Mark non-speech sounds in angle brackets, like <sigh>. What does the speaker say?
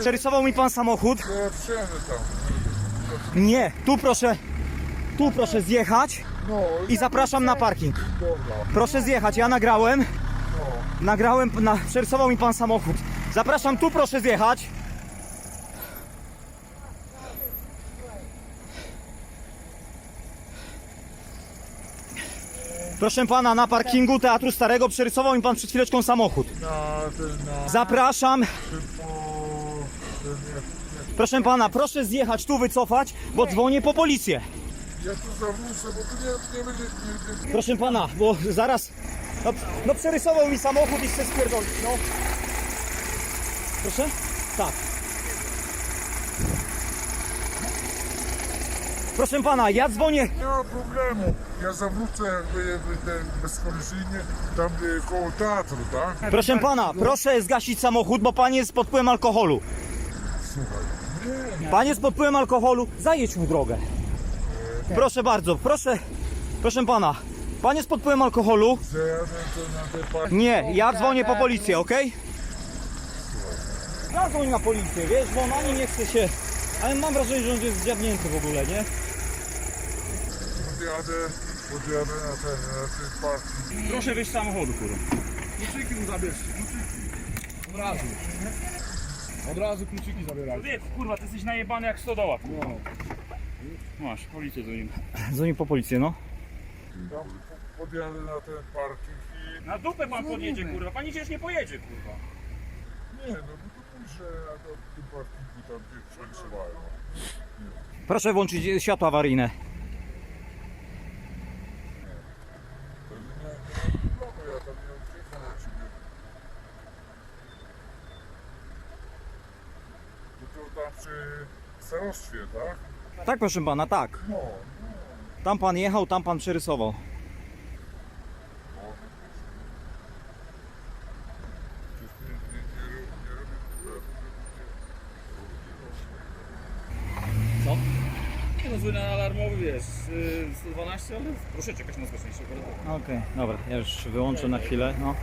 Przerysował mi pan samochód. Nie, tu proszę, tu proszę zjechać No i zapraszam na parking. Proszę zjechać, ja nagrałem. Nagrałem, na, przerysował mi pan samochód. Zapraszam, tu proszę zjechać. Proszę pana, na parkingu Teatru Starego przerysował mi pan przed chwileczką samochód. Zapraszam. Proszę pana, proszę zjechać, tu wycofać, bo dzwonię po policję. ja tu zawrócę, bo tu nie, nie będzie... Nie, nie, Proszę pana, bo zaraz. No, no przerysował mi samochód i chce spierdolić, no. Proszę? Tak. Proszę pana, ja dzwonię. nie ma problemu. Ja zawrócę jakby, bezkolizyjnie tam y, koło teatru, tak? Proszę pana, proszę zgasić samochód, bo pan jest pod wpływem alkoholu. Słuchaj. Pan jest pod wpływem alkoholu, zajedź mu drogę. Proszę bardzo, proszę. Proszę pana, pan jest pod wpływem alkoholu. Nie, ja dzwonię po policję, ok? Ja dzwonię na policję, wiesz, bo on ani nie chce się... Ale mam wrażenie, że on jest zdziabnięty w ogóle, nie? Podjadę, podjadę na ten, na ten parking. Proszę wyjść z samochodu, kurwa. Kluczyki mu zabierzcie, kluczyki. Od razu. Od razu kluczyki zabierajcie. Wie, kurwa, ty jesteś najebany jak stodoła. No. Masz, policję do nim. <laughs> Po policję, no. Tam podjadę na ten parking i... Na dupę pan podjedzie, kurwa. Pan nigdzie już nie pojedzie, kurwa. Nie, no bo to muszę na to- tym parkingu tam gdzie przerysowają. Proszę włączyć światło awaryjne. To nie, nie ma problemu, ja tam nie uciekam od ciebie. Tam przy starostwie, tak? Tak, proszę pana, tak. No, Tam pan jechał, tam pan przerysował. przecież nie, nie, nie, ro- nie robię problemu, Co? Nie no, dzwonię alarmowy, wiesz, y, 112, ale proszę czekać na zgłoszenie się. Okej, dobra, ja już wyłączę na chwilę, no.